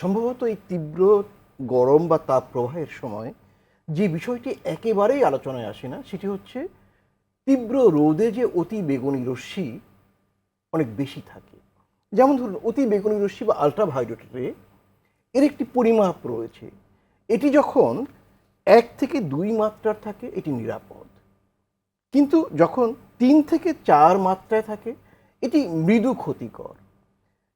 সম্ভবত এই তীব্র গরম বা তাপ প্রবাহের সময় যে বিষয়টি একেবারেই আলোচনায় আসে না, সেটি হচ্ছে তীব্র রোদে যে অতি বেগুনি রশ্মি অনেক বেশি থাকে। যেমন ধরুন, অতি বেগুনি রশ্মি বা আলট্রাভায়োলেট রে এর একটি পরিমাপ রয়েছে। এটি যখন এক থেকে দুই মাত্রার থাকে, এটি নিরাপদ। কিন্তু যখন তিন থেকে চার মাত্রায় থাকে, এটি মৃদু ক্ষতিকর।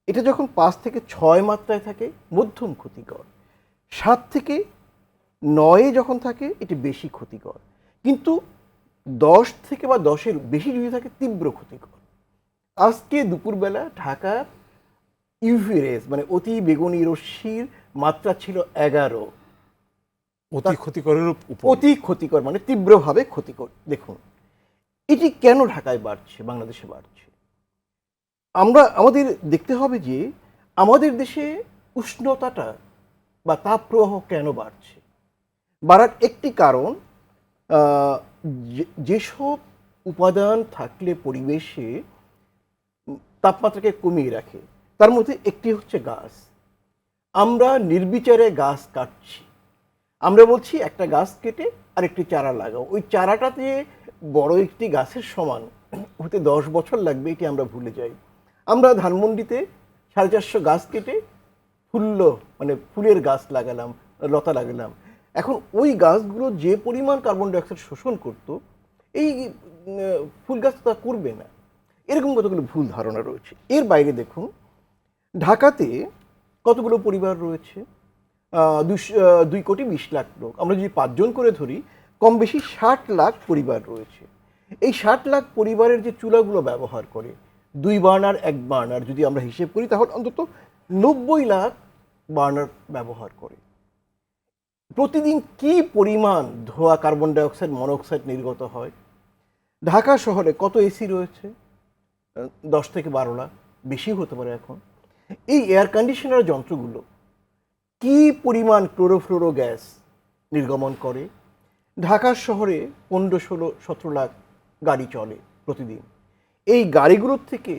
এটা যখন পাঁচ থেকে ছয় মাত্রায় থাকে মধ্যম ক্ষতিকর। সাত থেকে নয়ে যখন থাকে এটি বেশি ক্ষতিকর। কিন্তু দশ থেকে বা দশের বেশি যদি থাকে তীব্র ক্ষতিকর। আজকে দুপুরবেলা ঢাকার ইউভি রেস মানে অতি বেগুনি রশ্মির মাত্রা ছিল এগারো। অতি ক্ষতিকরের অতি ক্ষতিকর মানে তীব্রভাবে ক্ষতিকর। দেখুন এটি কেন ঢাকায় বাড়ছে বাংলাদেশে বাড়ছে? আমরা আমাদের দেখতে হবে যে আমাদের দেশে উষ্ণতাটা বা তাপপ্রবাহ কেন বাড়ছে? বাড়ার একটি কারণ যেসব উপাদান থাকলে পরিবেশে তাপমাত্রাকে কমিয়ে রাখে, তার মধ্যে একটি হচ্ছে গাছ। আমরা নির্বিচারে গাছ কাটছি। আমরা বলছি একটা গাছ কেটে আরেকটি চারা লাগাও। ওই চারাটাতে বড় একটি গাছের সমান হতে দশ বছর লাগবে, এটি আমরা ভুলে যাই। আমরা ধানমন্ডিতে সাড়ে চারশো গাছ কেটে ফুল্ল মানে ফুলের গাছ লাগালাম, লতা লাগালাম। এখন ওই গাছগুলো যে পরিমাণ কার্বন ডাইঅক্সাইড শোষণ করতো, এই ফুল গাছ তো করবে না। এরকম কতগুলো ভুল ধারণা রয়েছে। এর বাইরে দেখুন, ঢাকাতে কতগুলো পরিবার রয়েছে? দুই কোটি বিশ লাখ লোক। আমরা যদি পাঁচজন করে ধরি, কম বেশি ষাট লাখ পরিবার রয়েছে। এই ষাট লাখ পরিবারের যে চুলাগুলো ব্যবহার করে দুই বার্নার, এক বার্নার যদি আমরা হিসেব করি, তাহলে অন্তত নব্বই লাখ বার্নার ব্যবহার করে। প্রতিদিন কি পরিমাণ ধোয়া, কার্বন ডাইঅক্সাইড, মনোক্সাইড নির্গত হয়? ঢাকা শহরে কত এসি রয়েছে? দশ থেকে বারো লাখ বেশি হতে পারে এখন। এই এয়ার কন্ডিশনার যন্ত্রগুলো কি পরিমাণ ক্লোরোফ্লোরো গ্যাস নির্গমন করে? ঢাকা শহরে পনেরো, ষোলো, সতেরো লাখ গাড়ি চলে প্রতিদিন। এই গাড়িগুলোর থেকে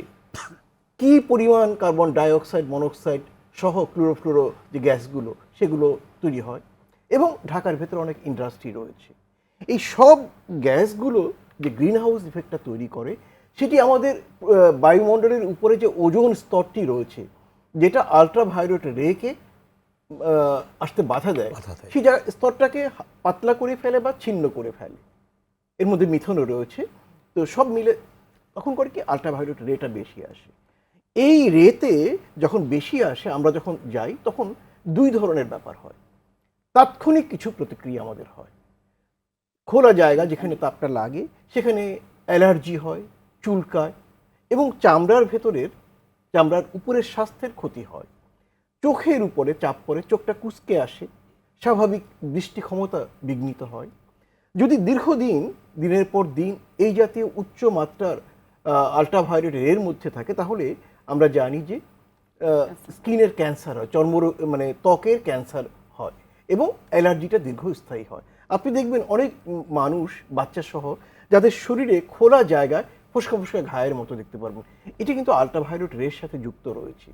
কি পরিমাণ কার্বন ডাইঅক্সাইড মনোক্সাইড সহ ক্লোরোফ্লোরো যে গ্যাসগুলো সেগুলো তৈরি হয় এবং ঢাকার ভেতরে অনেক ইন্ডাস্ট্রি রয়েছে। এই সব গ্যাসগুলো যে গ্রিন হাউস ইফেক্টটা তৈরি করে সেটি আমাদের বায়ুমণ্ডলের উপরে যে ওজোন স্তরটি রয়েছে যেটা আলট্রাভায়োলেট রেকে আসতে বাধা দেয় বাধা দেয়। সেই স্তরটাকে পাতলা করে ফেলে বা ছিন্ন করে ফেলে। এর মধ্যে মিথনও রয়েছে। তো সব মিলে তখন করে কি আলট্রাভায়োলেট রেটা বেশি আসে। এই রেতে যখন বেশি আসে, আমরা যখন যাই, তখন দুই ধরনের ব্যাপার হয়। তাৎক্ষণিক কিছু প্রতিক্রিয়া আমাদের হয়। খোলা জায়গা যেখানে তাপটা লাগে, সেখানে অ্যালার্জি হয়, চুলকায় এবং চামড়ার ভেতরের, চামড়ার উপরের স্বাস্থ্যের ক্ষতি হয়। চোখের উপরে চাপ পড়ে, চোখটা কুচকে আসে, স্বাভাবিক দৃষ্টি ক্ষমতা বিঘ্নিত হয়। যদি দীর্ঘদিন, দিনের পর দিন এই জাতীয় উচ্চ মাত্রার আলট্রাভায়োলেট রের মধ্যে থাকে তাহলে আমরা জানি যে স্কিনের ক্যান্সার হয় চর্ম মানে ত্বকের ক্যান্সার হয় এবং অ্যালার্জিটা দীর্ঘস্থায়ী হয়। আপনি দেখবেন অনেক মানুষ বাচ্চা সহ যাদের শরীরে খোলা জায়গায় ফুসকা ফুসকা ঘায়ের মতো দেখতে পারবেন। এটি কিন্তু আলট্রাভায়োলেট রের সাথে যুক্ত রয়েছে।